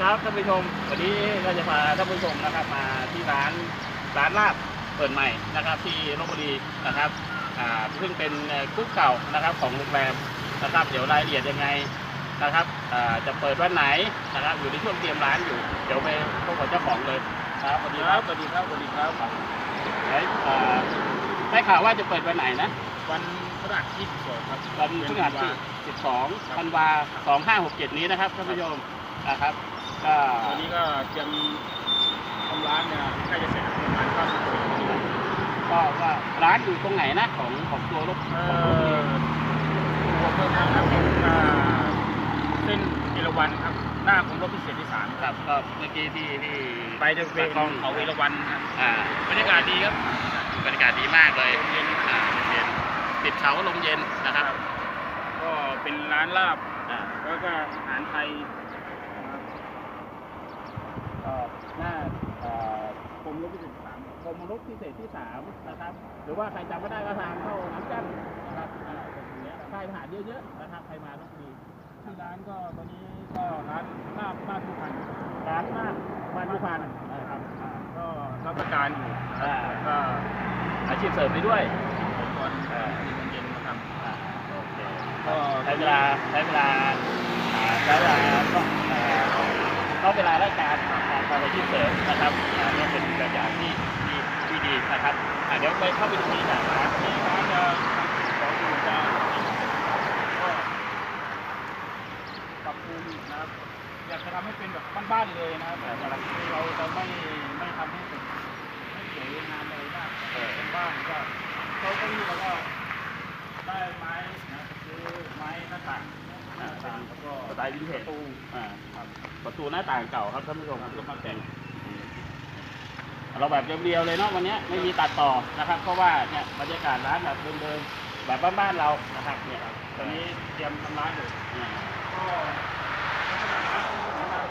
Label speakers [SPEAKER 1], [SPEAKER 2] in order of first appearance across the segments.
[SPEAKER 1] ครับท่านผู้ชม วันนี้ก็จะพาท่านผู้ชมนะครับมาที่ร้านร้านลาบเปิดใหม่นะครับ ที่ลบบุรีนะครับอ่าซึ่งเป็นเอ่อคุกเก่านะครับของโรงแรมนะครับ เดี๋ยวรายละเอียดยังไงนะครับอ่าจะเปิดวันไหนนะครับอยู่ในช่วงเตรียมร้านอยู่ เดี๋ยวไปพบกับเจ้าของเลยครับสวัสดีครับสวัสดีครับสวัสดีครับไหนอ่าได้ข่าวว่าจะเปิดวันไหนนะ
[SPEAKER 2] วันพฤหัสที่12ครับ
[SPEAKER 1] วันพฤหัสที่12ธันวา2567 นี้นะครับท่านผู้ชมนะครับ ก็
[SPEAKER 2] วันนี้ก็เตรียมทำร้านเนี่ยใกล้จะเสร็จประมาณ90%ครับ
[SPEAKER 1] ก็ก็ร้านอยู่ตรงไหนนะของของตัวรถ
[SPEAKER 2] เอ่อตัวเพิ่มนะครับอ่าเส้นเอราวัณครับ หน้าของรถพิเศษที่สาม
[SPEAKER 1] ครับก็เมื่อกี้ที่ที่
[SPEAKER 2] ไปจะเป็นของเขาเอราวัณครับ
[SPEAKER 1] อ่า
[SPEAKER 2] บรรยากาศดีครับ
[SPEAKER 1] บรรยากาศดีมากเลย
[SPEAKER 2] ลมเย็น
[SPEAKER 1] อ่าลมเย็นติดเขาลมเย็นนะครับ
[SPEAKER 2] ก็เป็นร้านลาบ
[SPEAKER 1] อ่า
[SPEAKER 2] แล้วก็อาหารไทย
[SPEAKER 1] ก็ หน้าเอ่อกรมรถพิเศษที่สามกรมรถพิเศษที่สามนะครับ หรือว่าใครจำไม่ได้ก็ทางเข้าน้ำกั้นนะครับอ่าตรงนี้ค่ายทหารเยอะๆนะครับใครมาต้องดี
[SPEAKER 2] ที่ร้านก็ตอนนี้ก็ร้านลาบบ้านผู้พัน
[SPEAKER 1] ร้านมากบ้านผู้พันนะครับ
[SPEAKER 2] อ่าก็รับประการอยู่
[SPEAKER 1] อ่า
[SPEAKER 2] ก็
[SPEAKER 1] อาชีพเสริมไปด้วย
[SPEAKER 2] ก่อนอ่ามีเย็นๆนะครับ
[SPEAKER 1] อ่าโอเค
[SPEAKER 2] ก็
[SPEAKER 1] ใช้เวลาใช้เวลาอ่าใช้เวลาต้องเอ่อต้องเวลาราชการการทำอา ชีพเสริมนะครับอ่าก็เป็นแบบอย่างที่ที่ที่ดีนะครับอ่าเดี๋ยวไปเข้าไปดูที่ร้านร้าน
[SPEAKER 2] ที่ร้านจะขออยู่จะก็ปรับปรุงนะครับอยากจะทำให้เป็นแบบบ้านๆเลยนะครับแต่เราจะไม่ไม่ทำให้เป็นไม่เสวยงามอะไรมากเป็นบ้านก็เขาก็นี่แล้วก็ได้ไม้นะซื้อไม้หน้าต่าง หน้าต่างแล้วก็
[SPEAKER 1] สไตล์วินเทจ
[SPEAKER 2] ตู้
[SPEAKER 1] อ่า
[SPEAKER 2] ครับ
[SPEAKER 1] ประตูหน้าต่างเก่าครับท่านผู้ชมก็มาแต่งเราแบบเรียวๆเลยเนาะวันนี้ไม่มีตัดต่อนะครับ เพราะว่าเนี่ยบรรยากาศร้านแบบเดิมๆแบบบ้านๆเรานะครับเนี่ย
[SPEAKER 2] ตอนนี้เตรียมทำร้านอยู่
[SPEAKER 1] อ่า
[SPEAKER 2] ก็ลักษณะร้านนะครับ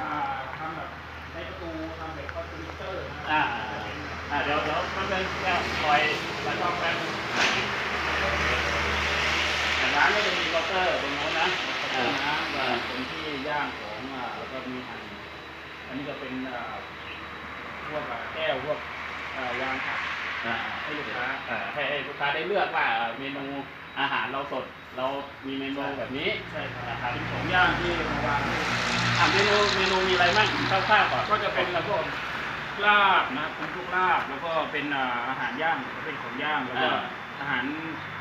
[SPEAKER 2] อ่าทำแบบในประตูทำแบบคอนเทนเตอร์นะค
[SPEAKER 1] อ่า
[SPEAKER 2] รับจะเป็น
[SPEAKER 1] อ่าเดี๋ยวเดี๋ยวมันเป็นแค่คอยแล้วก็แป๊บ นึงแต่ร้านก็จะมีเคาน์เตอร์ตรงโน้นนะ
[SPEAKER 2] ประตูน้ำอ่า เป็นที่ย่างของอ่าแล้วก็มีหั่นอันนี้ก็เป็นอ่าพวกอ่าแก้วพวกอ่ายางผัก
[SPEAKER 1] อ่า
[SPEAKER 2] ให้ลูกค้า
[SPEAKER 1] อ่าให้ให้ลูกค้าได้เลือกว่าเมนูอาหารเราสด เรามีเมนูแบบนี้
[SPEAKER 2] ใช่ครับ
[SPEAKER 1] นะครับ
[SPEAKER 2] เป็นของย่างที่มาวาง
[SPEAKER 1] อ่าเมนูเมนูมีอะไรบ้างคร่าวๆก่อน
[SPEAKER 2] ก็จะเป็นพวกลาบนะครับเป็นพวกลาบแล้วก็เป็นอ่าอาหารย่างก็เป็นของย่างแล้วก็อาหาร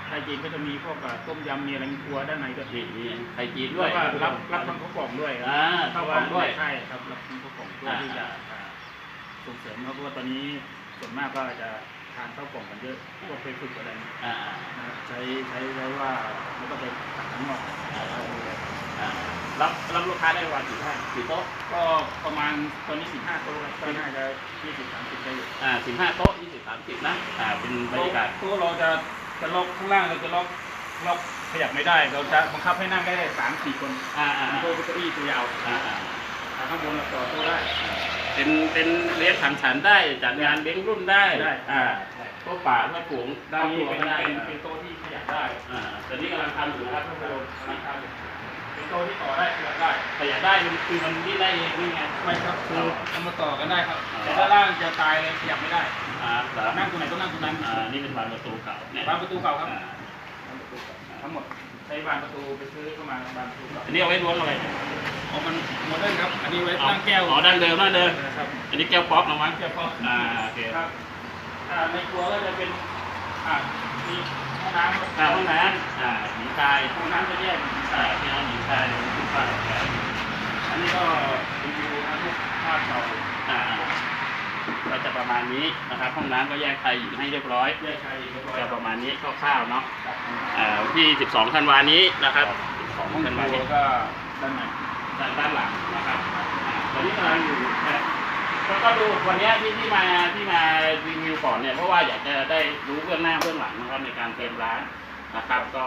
[SPEAKER 2] ไทยจีนก็จะมีพวกอ่าต้มยำมีอะไรมีครัวด้านในก็
[SPEAKER 1] นี่มีไข่จีนด้
[SPEAKER 2] ด้
[SPEAKER 1] ว
[SPEAKER 2] วยยรับรับทำข้าวกล่องด้วย
[SPEAKER 1] อ่าข้าวกล่องด้วย
[SPEAKER 2] ใช่ครับรับทำข้าวกล่องเพื่อที่จะอ่าส่งเสริมครับเพราะว่าตอนนี้ส่วนมากก็จะทานข้าวกล่องกันเยอะพวกไปฝึกอะไรเนี่ย
[SPEAKER 1] อ่า
[SPEAKER 2] นะครับใช้ใช้ไว้ว่าแล้วก็ไปตักข้างนอก
[SPEAKER 1] อ่ารับรับลูกค้าได้วันกี่ท่านกี่โต๊ะ
[SPEAKER 2] ก็ประมาณตอนนี้สิบห้าโต๊ะครับก็น่าจะยี่สิบสามสิบได้อยู่
[SPEAKER 1] อ่าสิบห้าโต๊ะยี่สิบสามสิบนะอ่าเป็นบรรยากาศ
[SPEAKER 2] โต๊ะเราจะ จะล็อกข้างล่างเราจะล็อกล็อกขยับไม่ได้ เราจะบังคับให้นั่งได้สามสี่คน
[SPEAKER 1] อ่าอ่า
[SPEAKER 2] โต๊ะเก้าอี้ตัวยาว
[SPEAKER 1] อ่าอ่า
[SPEAKER 2] อ่าข้างบนเราต่อโต๊ะได้
[SPEAKER 1] เป็นเป็นเลี้ยงสังสรรค์ได้จัดงานเลี้ยงรุ่นได้
[SPEAKER 2] ได้
[SPEAKER 1] อ่าพวกป่าพวกฝูง
[SPEAKER 2] ด้านนี้
[SPEAKER 1] ครอบครัว
[SPEAKER 2] เป็น
[SPEAKER 1] ก็ได้
[SPEAKER 2] เป็นเป็นโต๊ะที่ขยับได้
[SPEAKER 1] อ่าตอนนี้กำลังทำอยู่นะครับท่านผู้ชม
[SPEAKER 2] กำลังทำอยู่เป็นโต๊ะที่ต่อได้ขยับได้
[SPEAKER 1] ขยับได้มันคือมันนี่ได้เองนี่ไง
[SPEAKER 2] ไม่ครับคือเอามาต่อกันได้ครับ
[SPEAKER 1] อ๋อ
[SPEAKER 2] แต่ด้านล่างจะตายเลยขยับไม่ได้
[SPEAKER 1] อ่าเหรอ
[SPEAKER 2] นั่งตรงไหนก็นั่งตรงนั้น
[SPEAKER 1] อ่านี่เป็นบานประตูเก่าเนี่ย
[SPEAKER 2] บานประตูเก่าครับ
[SPEAKER 1] อ่
[SPEAKER 2] ทั้งหมดใช้บานประตูไปซื้อเข้ามาบานประตูเก่า
[SPEAKER 1] อันนี้เอาไว้ล้วงอะไร
[SPEAKER 2] อ๋อมันโมเดิร์นครับ อันนี้ไว้ตั้งแก้ว
[SPEAKER 1] อ๋อดั้งเดิมดั้งเดิม
[SPEAKER 2] นะครับ
[SPEAKER 1] อันนี้แก้วป๊อกนะมั้ง
[SPEAKER 2] แก้วพอ
[SPEAKER 1] อ่าโอเค
[SPEAKER 2] ครับอ่าในครัวก็จะเป็นอ่ามีห้องน้ำครับ
[SPEAKER 1] อ่าห้องน้ำอ่าหญิงชาย
[SPEAKER 2] ห้องน้ำจะแยกเป็น
[SPEAKER 1] อ่า
[SPEAKER 2] สาย
[SPEAKER 1] พี่น้องหญิงชายหรือผู้ชาย
[SPEAKER 2] อันนี้ก็เป็นวิวนะพวกภาพเก่า
[SPEAKER 1] อ่า ก็จะประมาณนี้นะครับห้องน้ำก็แยกชายหญิงให้เรียบร้อย
[SPEAKER 2] แยกชายเรียบร้อย
[SPEAKER 1] จะประมาณนี้คร่าวๆเนาะ
[SPEAKER 2] ครับ
[SPEAKER 1] อ่าวันที่ 12ธันวานี้นะครับ12
[SPEAKER 2] ห้อง
[SPEAKER 1] ธันวา
[SPEAKER 2] ครั
[SPEAKER 1] นี้
[SPEAKER 2] วก็ด้านใน
[SPEAKER 1] ด้านด้านหลังนะครับอ่าตอนนี้กำลังอยู่นะก็ก็ดูวันเนี้ยที่ที่มาที่มารีวิวก่อนเนี่ยเพราะว่าอยากจะได้รู้เบื้องหน้าเบื้องหลังนะครับในการเตรียมร้านนะครับ ก็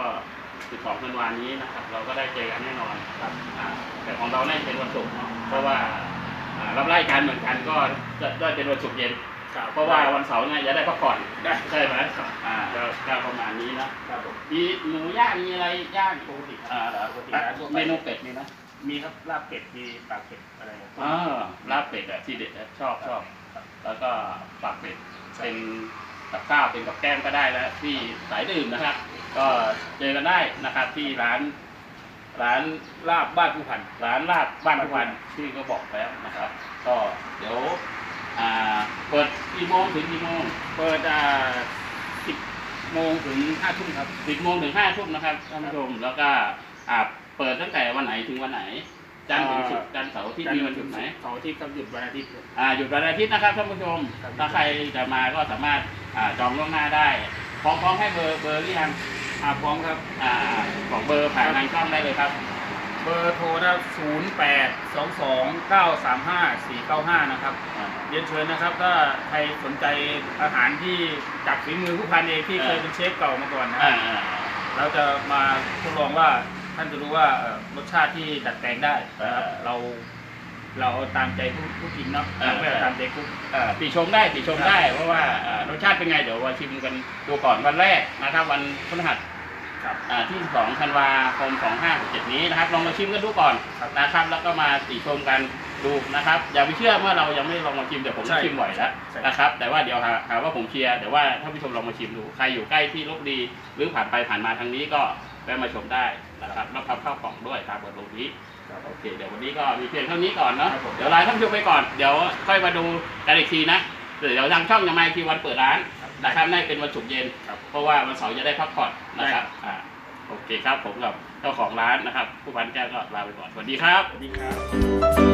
[SPEAKER 1] 12ธันวานี้นะครับ เราก็ได้เจอกันแน่นอนครับอ่าแต่ของเราน่าจะเป็นวันศุกร์เนาะเพราะว่าอ่า รับไล่การเหมือนกันก็จะได้เป็นวันศุกร์เย็น
[SPEAKER 2] ครับ
[SPEAKER 1] เพราะว่าวันเสาร์เนี่ยจะได้พักผ่อน
[SPEAKER 2] ได้
[SPEAKER 1] ใช่ไหมอ่าก็ก็ประมาณนี้นะ
[SPEAKER 2] ครับผม
[SPEAKER 1] มีหมูย่างมีอะไรย่างปกติอ่าเหรอปกติ
[SPEAKER 2] ร้านทั่วไป
[SPEAKER 1] เมนูเป็ดมีนะ
[SPEAKER 2] เมีครับลาบเป็ดมีปากเป็ดอะไรครับ
[SPEAKER 1] อ่าลาบเป็ดอะที่เด็ดอะชอบชอบแล้วก็ปากเป็ดเป็นกับข้าวเป็นกับแกล้มก็ได้แล้วที่สายดื่มนะครับ ก็เจอกันได้นะครับที่ร้าน ร้านลาบบ้านผู้พันร้านลาบบ้านผู้พันที่ก็บอกแล้วนะครับ ก็เดี๋ยวอ่าเปิดกี่โมงถึงกี่โมง
[SPEAKER 2] เปิดอ่าสิบโมงถึงห้าทุ่มครับ
[SPEAKER 1] สิบโมงถึงห้าทุ่มนะครับท่านผู้ชมแล้วก็อ่าเปิดตั้งแต่วันไหนถึงวันไหนจันทร์ถึงศุกร์จันทร์เสาร์อาที่มีวันหยุดไหม
[SPEAKER 2] เสาร์อาทิตย์ครับหยุดวันอาทิตย์ครับ
[SPEAKER 1] อ่าหยุดวันอาทิตย์นะครับท่านผู้ชม
[SPEAKER 2] ครับ
[SPEAKER 1] ถ้าใครจะมาก็สามารถอ่าจองล่วงหน้าได้พร้อมพร้อมให้เบอร์เบอร์หรือยัง
[SPEAKER 2] อ่าพร้อมครับ
[SPEAKER 1] อ่าบอกเบอร์ผ่านทางช่องได้เลยครับ
[SPEAKER 2] เบอร์โทรนะศูนย์แปดสองสองเก้าสามห้าสี่เก้าห้านะครับ
[SPEAKER 1] อ่า
[SPEAKER 2] เรียนเชิญนะครับถ้าใครสนใจอาหารที่จากฝีมือผู้พันเองที่เคยเป็นเชฟเก่ามาก่อนนะค
[SPEAKER 1] อ่า
[SPEAKER 2] รับ
[SPEAKER 1] อ่า
[SPEAKER 2] เราจะมาทดลองว่าท่านจะรู้ว่าเอ่อรสชาติที่ดัดแปลงได้นะครับ
[SPEAKER 1] เออ
[SPEAKER 2] เรา เราเอาตามใจผู้ผู้กินเนาะ
[SPEAKER 1] เออ
[SPEAKER 2] ไม่เอาตามใจกุ๊ก
[SPEAKER 1] อ่าติชมได้ติชมได้ เพราะว่าอ่ารสชาติเป็นไงเดี๋ยวมาชิมกันดูก่อนวันแรกนะครับ วันพฤหัส
[SPEAKER 2] ครับ
[SPEAKER 1] อ่าที่2ธันวาคม2567นี้นะครับ ลองมาชิมกันดูก่อน
[SPEAKER 2] ครับ
[SPEAKER 1] นะครับ แล้วก็มาติชมกันดูนะครับ อย่าไปเชื่อเมื่อเรายังไม่ลองมาชิมเดี๋ยวผม
[SPEAKER 2] ใช่
[SPEAKER 1] ชิมบ่อยแล้ว
[SPEAKER 2] ใช่
[SPEAKER 1] นะครับ แต่ว่าเดี๋ยวหาหาว่าผมเชียร์เดี๋ยวว่าท่านผู้ชมลองมาชิมดูใครอยู่ใกล้ที่ลบดีหรือผ่านไปผ่านมาทางนี้ก็แวะมาชมได้นะครับรับทำข้าวกล่องด้วยตามเบอร์โทรนี้ โอเคเดี๋ยววันนี้ก็มีเพียงเท่านี้ก่อนเนาะ
[SPEAKER 2] ครับผม
[SPEAKER 1] เดี๋ยวลาท่านผู้ชมไปก่อนเดี๋ยวค่อยมาดูกันอีกทีนะเดี๋ยวทางช่องจะมาอีกทีวันเปิดร้านนะครับน่าจะเป็นวันศุกร์เย็น
[SPEAKER 2] ครับ
[SPEAKER 1] เพราะว่าวันเสาร์จะได้พักผ่อนนะครับอ่าโอเคครับผมกับเจ้าของร้านนะครับ ผู้พันแก้วก็ลาไปก่อนสวัสดีครับ
[SPEAKER 2] สวัสดีครับ